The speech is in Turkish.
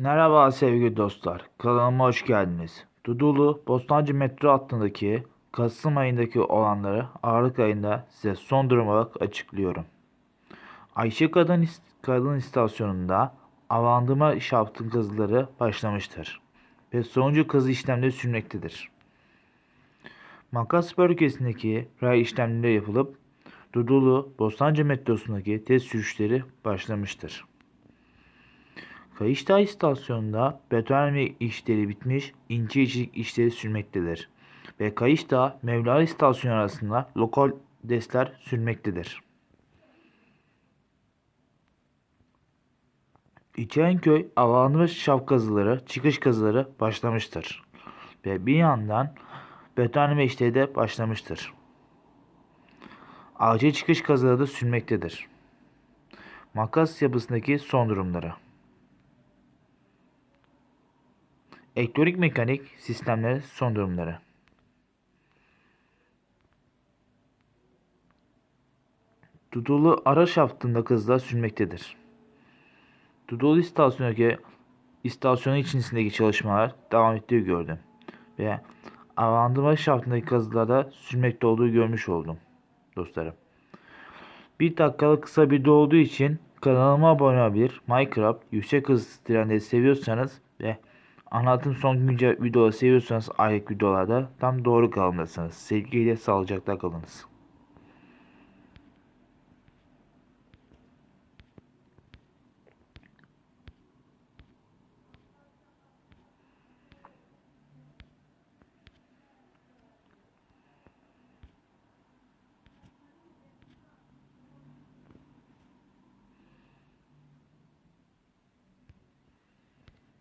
Merhaba sevgili dostlar, kanalıma hoş geldiniz. Dudullu Bostancı metro hattındaki Kasım ayındaki olanları Aralık ayında size son durum olarak açıklıyorum. Ayşe Kadın, Kadın İstasyonu'nda avlandırma şaftın kazıları başlamıştır ve sonuncu kazı işlemleri sürmektedir. Makas bölgesindeki ray işlemleri yapılıp Dudullu Bostancı metrosundaki test sürüşleri başlamıştır. Kayışdağ istasyonunda betonarme işleri bitmiş, ince içilik işleri sürmektedir. Ve Kayışdağ Mevlana istasyonu arasında lokal destler sürmektedir. İçerenköy avalanmış şaf kazıları, çıkış kazıları başlamıştır. Ve bir yandan betonarme işleri de başlamıştır. Acil çıkış kazıları da sürmektedir. Makas yapısındaki son durumları. Elektronik mekanik sistemleri son durumları. Dudullu ara şaftında kızlar sürmektedir. Dudullu istasyondaki istasyonun içerisindeki çalışmalar devam ettiği gördüm. Ve avandırma şaftındaki kazılarda sürmekte olduğu görmüş oldum dostlarım. Bir dakikalık kısa video olduğu için kanalıma abone olabilir. Minecraft yüksek hız trendleri seviyorsanız ve anlatım son güncel videoları seviyorsanız aylık videolarda tam doğru kalmalısınız. Sevgiyle sağlıcakla kalınız.